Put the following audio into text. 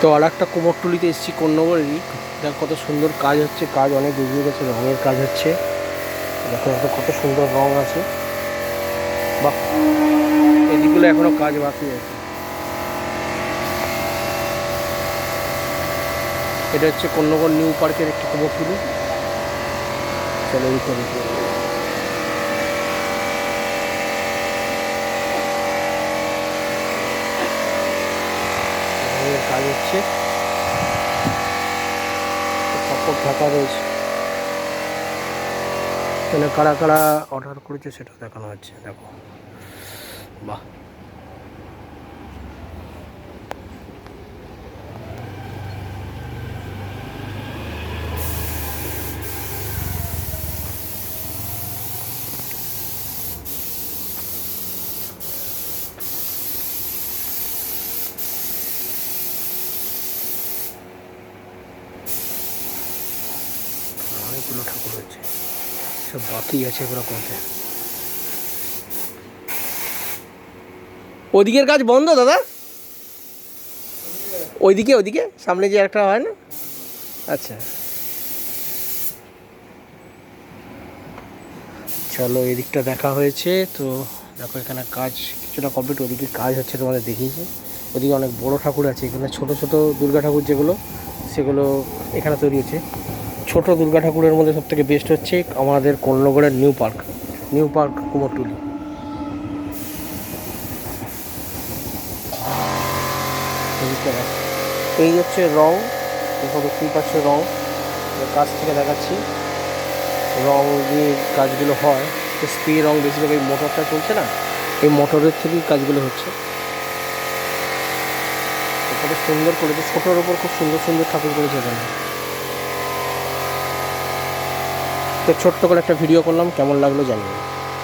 তো আর একটা কুমোরটুলিতে এসেছি কন্যগরেরই দেখ কত সুন্দর কাজ হচ্ছে, কাজ অনেক এগিয়ে গেছে, রঙের কাজ হচ্ছে। দেখো একটা কত সুন্দর রং আছে। বাহ, এদিকগুলো এখনও কাজ বাকি আছে। এটা হচ্ছে কন্যগর নিউ পার্কের একটি কুমোরটুলি। চলো এই করে রঙের কাজ হচ্ছে। কাপড় ঢাকা রয়েছে। এখানে কারা কারা অর্ডার করেছে সেটা দেখানো হচ্ছে, দেখো। বাহ। অনেকগুলো ঠাকুর হচ্ছে। সব বাকি আছে এগুলো করতে ওদিকের কাজ বন্ধ দাদা? ওইদিকে ওইদিকে? সামনে যে একটা হয় না? আচ্ছা। চলো এদিকটা দেখা হয়েছে, তো দেখো এখানে কাজ কিছুটা কমপ্লিট, ওদিকে কাজ হচ্ছে তোমাদের দেখিয়েছি। ওদিকে অনেক বড় ঠাকুর আছে, এখানে ছোট ছোট দুর্গা ঠাকুর যেগুলো, সেগুলো এখানে তৈরি হচ্ছে। ছোট দুর্গা ঠাকুরের মধ্যে সব থেকে বেস্ট হচ্ছে আমাদের কল্লগড়ের New Park New Park Kumartuli. এই হচ্ছে রং দেখো দেখতেই পাচ্ছ রং। কাছ থেকে দেখাচ্ছি রং যে কাজগুলো হয় স্প্রে রং বেশিরভাগ এই মোটরটা চলছে না? এই মোটরের থেকেই কাজগুলো হচ্ছে। কত সুন্দর করেছে ছোটোর ওপর খুব সুন্দর সুন্দর ঠাকুর করেছে এখানে তো ছোট্ট করে একটা ভিডিও করলাম কেমন লাগল জানিয়ে